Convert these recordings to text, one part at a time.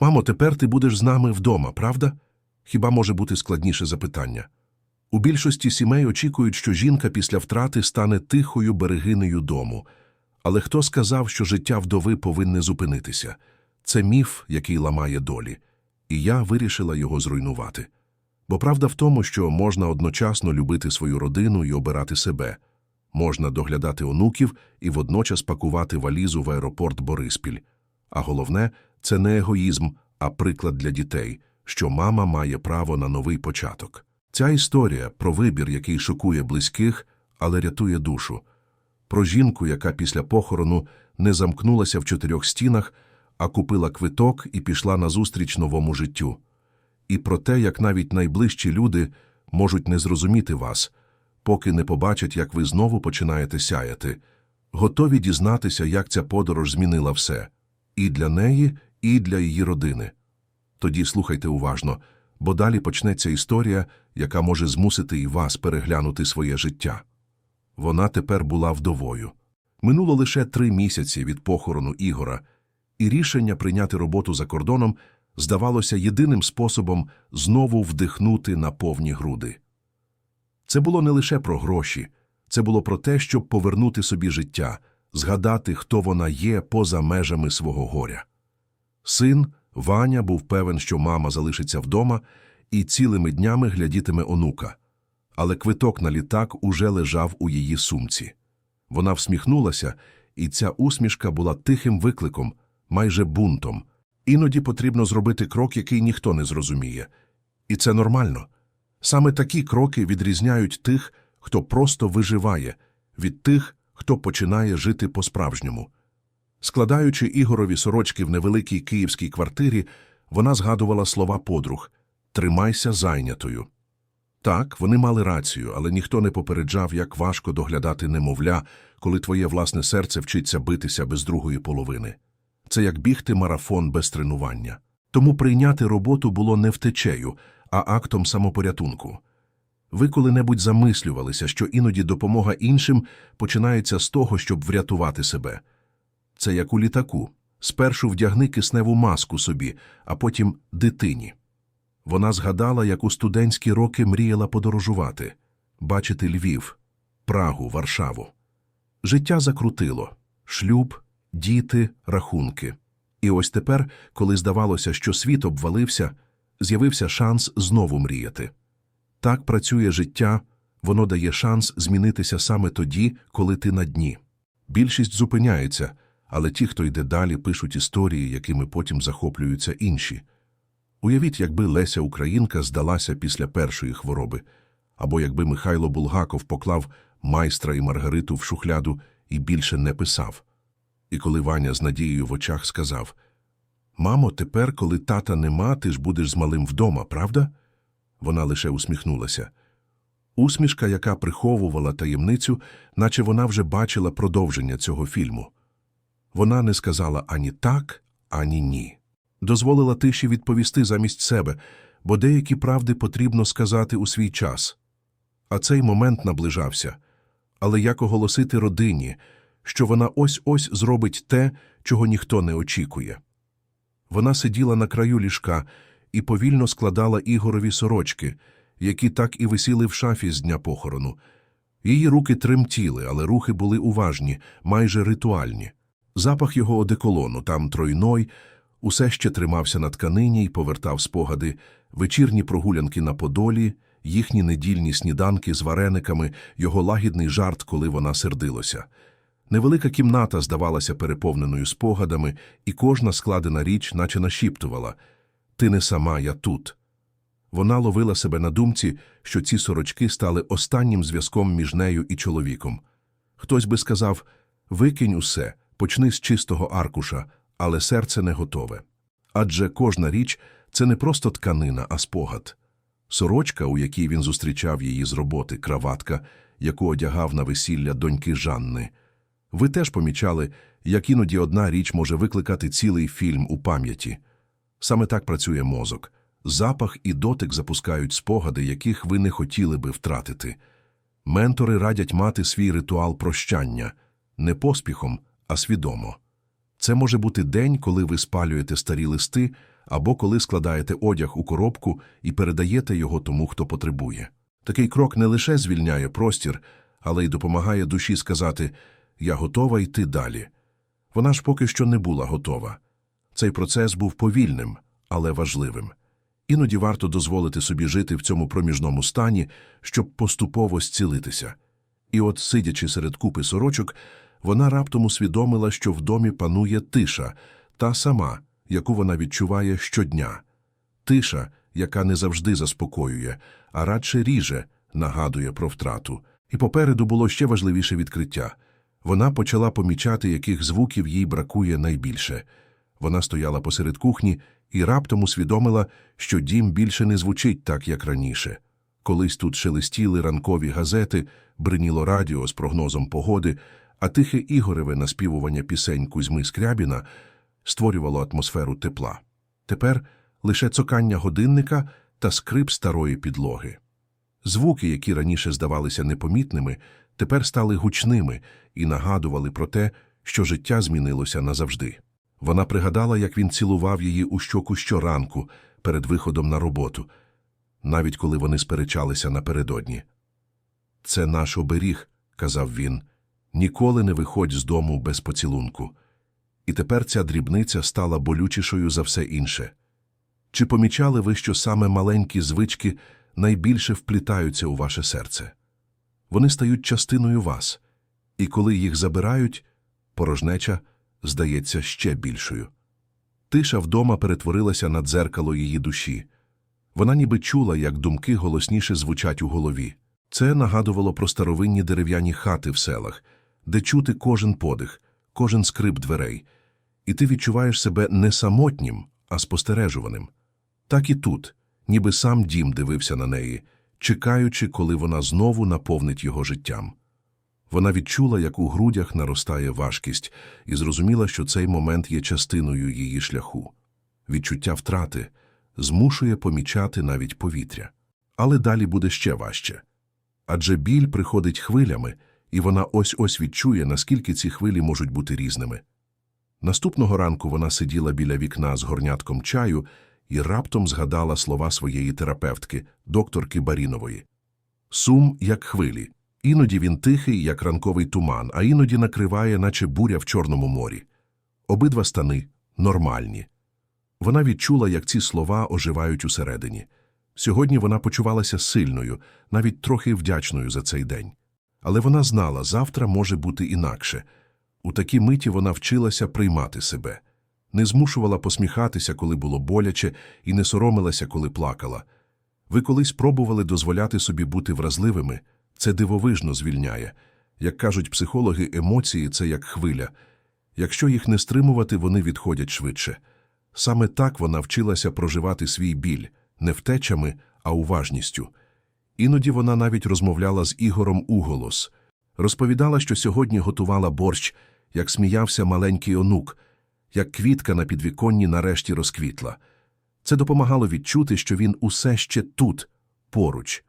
Мамо, тепер ти будеш з нами вдома, правда? Хіба може бути складніше запитання? У більшості сімей очікують, що жінка після втрати стане тихою берегинею дому. Але хто сказав, що життя вдови повинне зупинитися? Це міф, який ламає долі. І я вирішила його зруйнувати. Бо правда в тому, що можна одночасно любити свою родину і обирати себе. Можна доглядати онуків і водночас пакувати валізу в аеропорт Бориспіль. А головне, це не егоїзм, а приклад для дітей, що мама має право на новий початок. Ця історія про вибір, який шокує близьких, але рятує душу. Про жінку, яка після похорону не замкнулася в чотирьох стінах, а купила квиток і пішла назустріч новому життю. І про те, як навіть найближчі люди можуть не зрозуміти вас, поки не побачать, як ви знову починаєте сяяти, готові дізнатися, як ця подорож змінила все і для неї, і для її родини. Тоді слухайте уважно, бо далі почнеться історія, яка може змусити і вас переглянути своє життя. Вона тепер була вдовою. Минуло лише три місяці від похорону Ігора, і рішення прийняти роботу за кордоном здавалося єдиним способом знову вдихнути на повні груди. Це було не лише про гроші, це було про те, щоб повернути собі життя, згадати, хто вона є поза межами свого горя. Син Ваня був певен, що мама залишиться вдома і цілими днями глядітиме онука. Але квиток на літак уже лежав у її сумці. Вона всміхнулася, і ця усмішка була тихим викликом, майже бунтом. Іноді потрібно зробити крок, який ніхто не зрозуміє. І це нормально. Саме такі кроки відрізняють тих, хто просто виживає, від тих, хто починає жити по-справжньому. Складаючи Ігорові сорочки в невеликій київській квартирі, вона згадувала слова подруг «Тримайся зайнятою». Так, вони мали рацію, але ніхто не попереджав, як важко доглядати немовля, коли твоє власне серце вчиться битися без другої половини. Це як бігти марафон без тренування. Тому прийняти роботу було не втечею, а актом самопорятунку. Ви коли-небудь замислювалися, що іноді допомога іншим починається з того, щоб врятувати себе. Це як у літаку. Спершу вдягни кисневу маску собі, а потім дитині. Вона згадала, як у студентські роки мріяла подорожувати, бачити Львів, Прагу, Варшаву. Життя закрутило шлюб, діти, рахунки. І ось тепер, коли здавалося, що світ обвалився, з'явився шанс знову мріяти. Так працює життя, воно дає шанс змінитися саме тоді, коли ти на дні. Більшість зупиняється, але ті, хто йде далі, пишуть історії, якими потім захоплюються інші. Уявіть, якби Леся Українка здалася після першої хвороби, або якби Михайло Булгаков поклав майстра і Маргариту в шухляду і більше не писав. І коли Ваня з надією в очах сказав Мамо, тепер, коли тата нема, ти ж будеш з малим вдома, правда? Вона лише усміхнулася. Усмішка, яка приховувала таємницю, наче вона вже бачила продовження цього фільму. Вона не сказала ані так, ані ні. Дозволила тиші відповісти замість себе, бо деякі правди потрібно сказати у свій час. А цей момент наближався. Але як оголосити родині, що вона ось-ось зробить те, чого ніхто не очікує? Вона сиділа на краю ліжка і повільно складала Ігорові сорочки, які так і висіли в шафі з дня похорону. Її руки тремтіли, але рухи були уважні, майже ритуальні. Запах його одеколону, там тройной, усе ще тримався на тканині й повертав спогади, вечірні прогулянки на Подолі, їхні недільні сніданки з варениками, його лагідний жарт, коли вона сердилося. Невелика кімната здавалася переповненою спогадами, і кожна складена річ наче нашіптувала «Ти не сама, я тут». Вона ловила себе на думці, що ці сорочки стали останнім зв'язком між нею і чоловіком. Хтось би сказав «Викинь усе, почни з чистого аркуша», але серце не готове. Адже кожна річ – це не просто тканина, а спогад. Сорочка, у якій він зустрічав її з роботи, краватка, яку одягав на весілля доньки Жанни. Ви теж помічали, як іноді одна річ може викликати цілий фільм у пам'яті. Саме так працює мозок. Запах і дотик запускають спогади, яких ви не хотіли би втратити. Ментори радять мати свій ритуал прощання не поспіхом, а свідомо. Це може бути день, коли ви спалюєте старі листи, або коли складаєте одяг у коробку і передаєте його тому, хто потребує. Такий крок не лише звільняє простір, але й допомагає душі сказати «Я готова йти далі». Вона ж поки що не була готова. Цей процес був повільним, але важливим. Іноді варто дозволити собі жити в цьому проміжному стані, щоб поступово зцілитися. І от, сидячи серед купи сорочок, вона раптом усвідомила, що в домі панує тиша, та сама, яку вона відчуває щодня. Тиша, яка не завжди заспокоює, а радше ріже, нагадує про втрату. І попереду було ще важливіше відкриття. Вона почала помічати, яких звуків їй бракує найбільше. Вона стояла посеред кухні і раптом усвідомила, що дім більше не звучить так, як раніше. Колись тут шелестіли ранкові газети, бриніло радіо з прогнозом погоди, а тихе Ігореве наспівування пісень Кузьми Скрябіна створювало атмосферу тепла. Тепер лише цокання годинника та скрип старої підлоги. Звуки, які раніше здавалися непомітними, тепер стали гучними і нагадували про те, що життя змінилося назавжди. Вона пригадала, як він цілував її у щоку щоранку перед виходом на роботу, навіть коли вони сперечалися напередодні. Це наш оберіг, казав він, ніколи не виходь з дому без поцілунку. І тепер ця дрібниця стала болючішою за все інше. Чи помічали ви, що саме маленькі звички найбільше вплітаються у ваше серце? Вони стають частиною вас, і коли їх забирають, порожнеча здається ще більшою. Тиша вдома перетворилася на дзеркало її душі. Вона ніби чула, як думки голосніше звучать у голові. Це нагадувало про старовинні дерев'яні хати в селах, де чути кожен подих, кожен скрип дверей, і ти відчуваєш себе не самотнім, а спостережуваним. Так і тут, ніби сам дім дивився на неї, чекаючи, коли вона знову наповнить його життям. Вона відчула, як у грудях наростає важкість, і зрозуміла, що цей момент є частиною її шляху. Відчуття втрати змушує помічати навіть повітря. Але далі буде ще важче. Адже біль приходить хвилями, і вона ось-ось відчує, наскільки ці хвилі можуть бути різними. Наступного ранку вона сиділа біля вікна з горнятком чаю і раптом згадала слова своєї терапевтки, докторки Барінової. Сум, як хвилі. Іноді він тихий, як ранковий туман, а іноді накриває, наче буря в Чорному морі. Обидва стани нормальні. Вона відчула, як ці слова оживають усередині. Сьогодні вона почувалася сильною, навіть трохи вдячною за цей день. Але вона знала, завтра може бути інакше. У такій миті вона вчилася приймати себе. Не змушувала посміхатися, коли було боляче, і не соромилася, коли плакала. Ви колись пробували дозволяти собі бути вразливими? Це дивовижно звільняє. Як кажуть психологи, емоції – це як хвиля. Якщо їх не стримувати, вони відходять швидше. Саме так вона вчилася проживати свій біль, не втечами, а уважністю. Іноді вона навіть розмовляла з Ігором уголос. Розповідала, що сьогодні готувала борщ, як сміявся маленький онук, як квітка на підвіконні нарешті розквітла. Це допомагало відчути, що він усе ще тут, поруч.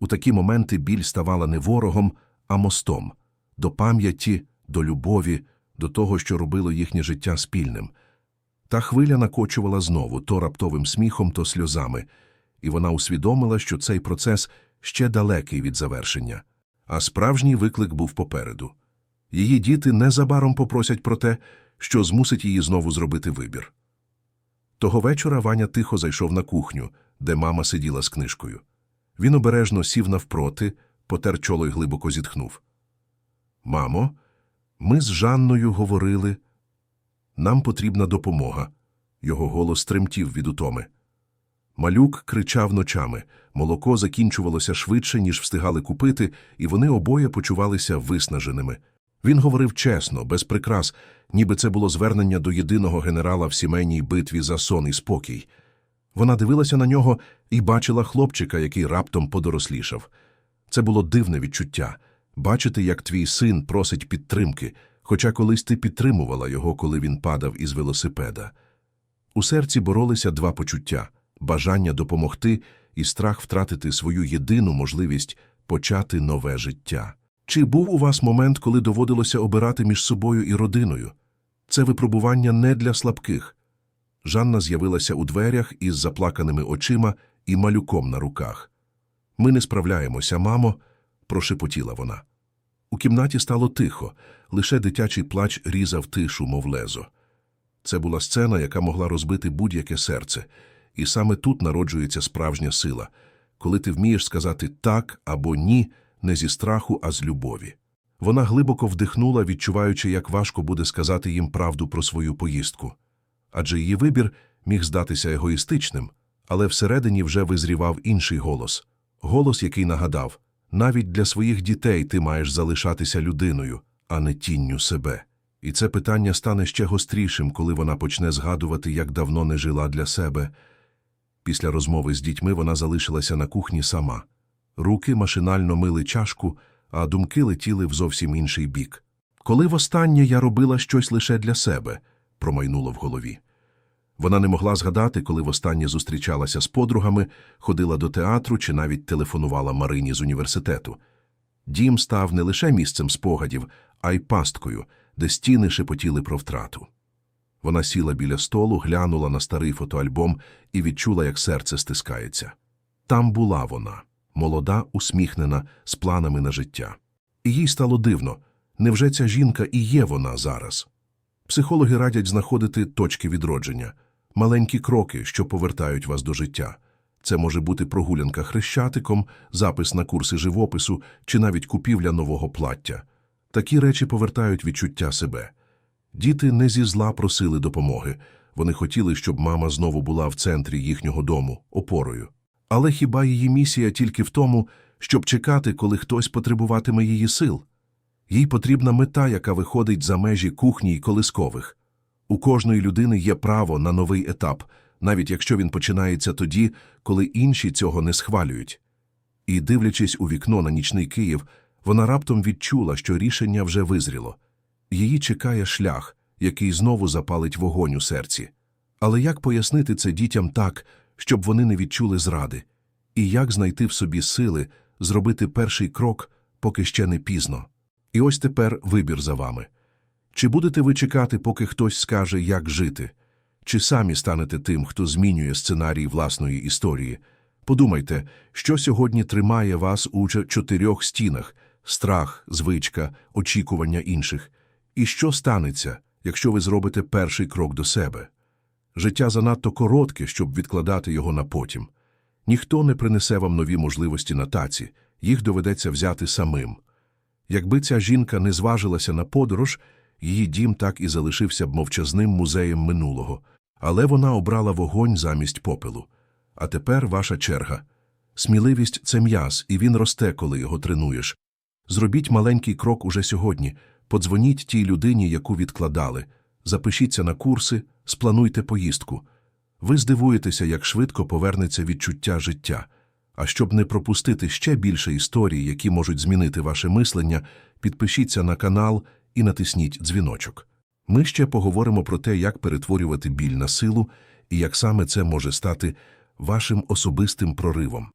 У такі моменти біль ставала не ворогом, а мостом до пам'яті, до любові, до того, що робило їхнє життя спільним. Та хвиля накочувала знову то раптовим сміхом, то сльозами, і вона усвідомила, що цей процес ще далекий від завершення. А справжній виклик був попереду. Її діти незабаром попросять про те, що змусить її знову зробити вибір. Того вечора Ваня тихо зайшов на кухню, де мама сиділа з книжкою. Він обережно сів навпроти, потер чоло й глибоко зітхнув. Мамо, ми з Жанною говорили. Нам потрібна допомога. Його голос тремтів від утоми. Малюк кричав ночами, молоко закінчувалося швидше, ніж встигали купити, і вони обоє почувалися виснаженими. Він говорив чесно, без прикрас, ніби це було звернення до єдиного генерала в сімейній битві за сон і спокій. Вона дивилася на нього і бачила хлопчика, який раптом подорослішав. Це було дивне відчуття бачити, як твій син просить підтримки, хоча колись ти підтримувала його, коли він падав із велосипеда. У серці боролися два почуття бажання допомогти і страх втратити свою єдину можливість почати нове життя. Чи був у вас момент, коли доводилося обирати між собою і родиною? Це випробування не для слабких. Жанна з'явилася у дверях із заплаканими очима і малюком на руках. Ми не справляємося, мамо, прошепотіла вона. У кімнаті стало тихо, лише дитячий плач різав тишу, мов лезо. Це була сцена, яка могла розбити будь-яке серце, і саме тут народжується справжня сила, коли ти вмієш сказати так або ні не зі страху, а з любові. Вона глибоко вдихнула, відчуваючи, як важко буде сказати їм правду про свою поїздку. Адже її вибір міг здатися егоїстичним, але всередині вже визрівав інший голос. Голос, який нагадав, навіть для своїх дітей ти маєш залишатися людиною, а не тінню себе. І це питання стане ще гострішим, коли вона почне згадувати, як давно не жила для себе. Після розмови з дітьми вона залишилася на кухні сама. Руки машинально мили чашку, а думки летіли в зовсім інший бік. Коли востаннє я робила щось лише для себе, промайнуло в голові. Вона не могла згадати, коли востаннє зустрічалася з подругами, ходила до театру чи навіть телефонувала Марині з університету. Дім став не лише місцем спогадів, а й пасткою, де стіни шепотіли про втрату. Вона сіла біля столу, глянула на старий фотоальбом і відчула, як серце стискається. Там була вона, молода, усміхнена, з планами на життя. І їй стало дивно, невже ця жінка і є вона зараз? Психологи радять знаходити точки відродження, маленькі кроки, що повертають вас до життя. Це може бути прогулянка хрещатиком, запис на курси живопису чи навіть купівля нового плаття. Такі речі повертають відчуття себе. Діти не зі зла просили допомоги. Вони хотіли, щоб мама знову була в центрі їхнього дому, опорою. Але хіба її місія тільки в тому, щоб чекати, коли хтось потребуватиме її сил? Їй потрібна мета, яка виходить за межі кухні й колискових. У кожної людини є право на новий етап, навіть якщо він починається тоді, коли інші цього не схвалюють. І, дивлячись у вікно на нічний Київ, вона раптом відчула, що рішення вже визріло. Її чекає шлях, який знову запалить вогонь у серці. Але як пояснити це дітям так, щоб вони не відчули зради? І як знайти в собі сили зробити перший крок, поки ще не пізно? І ось тепер вибір за вами. Чи будете ви чекати, поки хтось скаже, як жити? Чи самі станете тим, хто змінює сценарій власної історії? Подумайте, що сьогодні тримає вас у чотирьох стінах – страх, звичка, очікування інших. І що станеться, якщо ви зробите перший крок до себе? Життя занадто коротке, щоб відкладати його на потім. Ніхто не принесе вам нові можливості на таці, їх доведеться взяти самим. Якби ця жінка не зважилася на подорож, її дім так і залишився б мовчазним музеєм минулого. Але вона обрала вогонь замість попелу. А тепер ваша черга. Сміливість – це м'яз, і він росте, коли його тренуєш. Зробіть маленький крок уже сьогодні. Подзвоніть тій людині, яку відкладали. Запишіться на курси, сплануйте поїздку. Ви здивуєтеся, як швидко повернеться відчуття життя. А щоб не пропустити ще більше історій, які можуть змінити ваше мислення, підпишіться на канал і натисніть дзвіночок. Ми ще поговоримо про те, як перетворювати біль на силу і як саме це може стати вашим особистим проривом.